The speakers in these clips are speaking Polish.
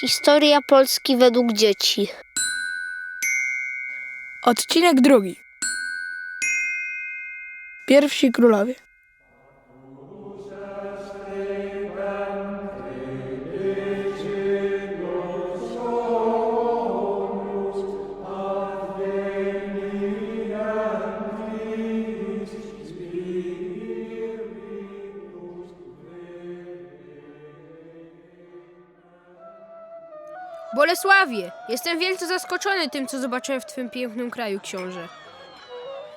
Historia Polski według dzieci. Odcinek drugi. Pierwsi królowie. Bolesławie, jestem wielce zaskoczony tym, co zobaczyłem w Twym pięknym kraju, książę.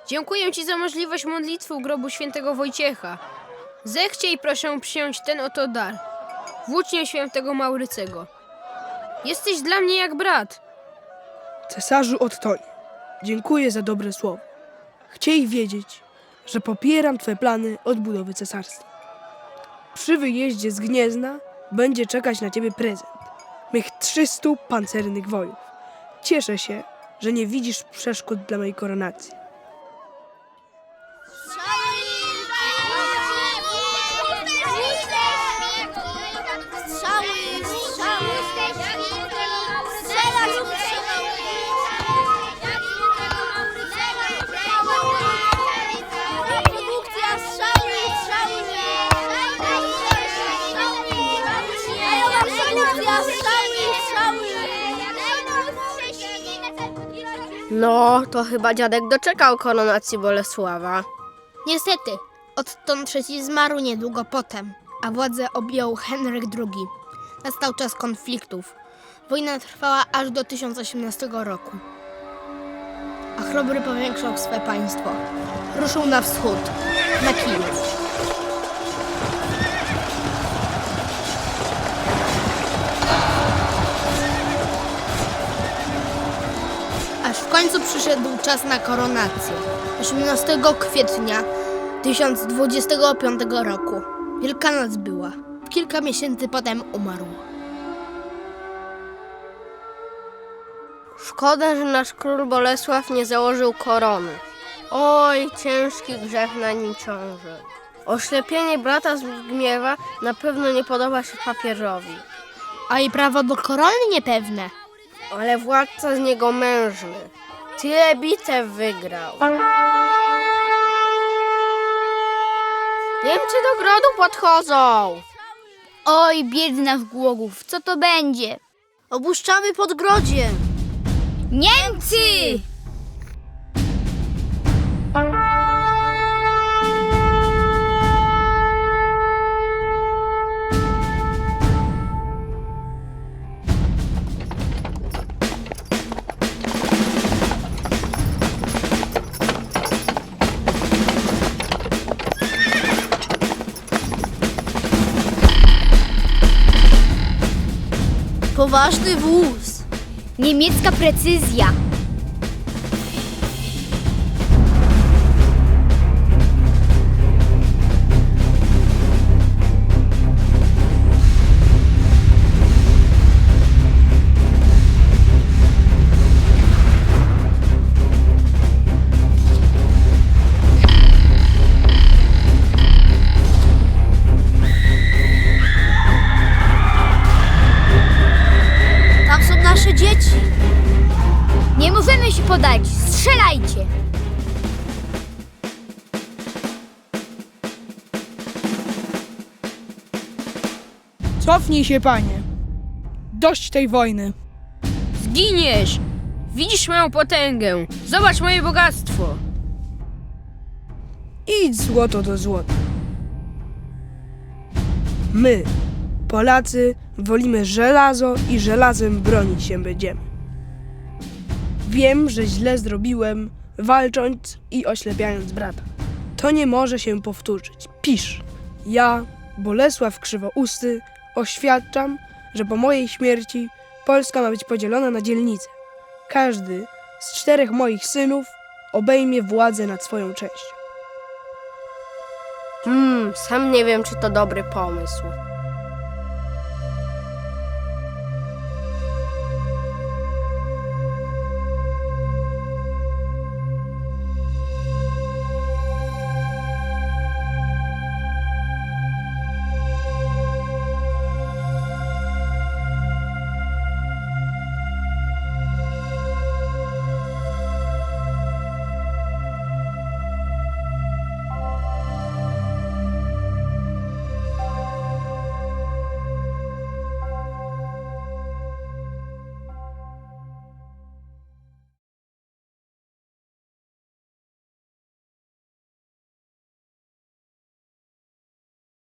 Dziękuję Ci za możliwość modlitwy u grobu świętego Wojciecha. Zechciej proszę przyjąć ten oto dar. Włócznię świętego Maurycego. Jesteś dla mnie jak brat. Cesarzu Ottonie, dziękuję za dobre słowo. Chciej wiedzieć, że popieram Twe plany odbudowy cesarstwa. Przy wyjeździe z Gniezna będzie czekać na Ciebie prezent. Mych 300 pancernych wojów. Cieszę się, że nie widzisz przeszkód dla mojej koronacji. No, to chyba dziadek doczekał koronacji Bolesława. Niestety, odtąd III zmarł niedługo potem, a władzę objął Henryk II. Nastał czas konfliktów. Wojna trwała aż do 1018 roku. A chrobry powiększał swe państwo. Ruszył na wschód, na Kijów. Końcu przyszedł czas na koronację. 18 kwietnia 1025 roku. Wielkanoc była. Kilka miesięcy potem umarł. Szkoda, że nasz król Bolesław nie założył korony. Oj, ciężki grzech na nim ciąży. Oślepienie brata Zbigniewa na pewno nie podoba się papieżowi. A i prawo do korony niepewne. Ale władca z niego mężny. Tyle bitew wygrał. Niemcy do grodu podchodzą. Oj, biedna w głogów, co to będzie? Opuszczamy podgrodzie. Niemcy! Поважний вуз. Німецька прецизія. Nasze dzieci. Nie możemy się podać, strzelajcie! Cofnij się, panie. Dość tej wojny. Zginiesz! Widzisz moją potęgę! Zobacz moje bogactwo! Idź złoto do złota. My, Polacy, wolimy żelazo i żelazem bronić się będziemy. Wiem, że źle zrobiłem, walcząc i oślepiając brata. To nie może się powtórzyć. Pisz. Ja, Bolesław Krzywousty, oświadczam, że po mojej śmierci Polska ma być podzielona na dzielnice. Każdy z czterech moich synów obejmie władzę nad swoją częścią. Hmm, sam nie wiem, czy to dobry pomysł.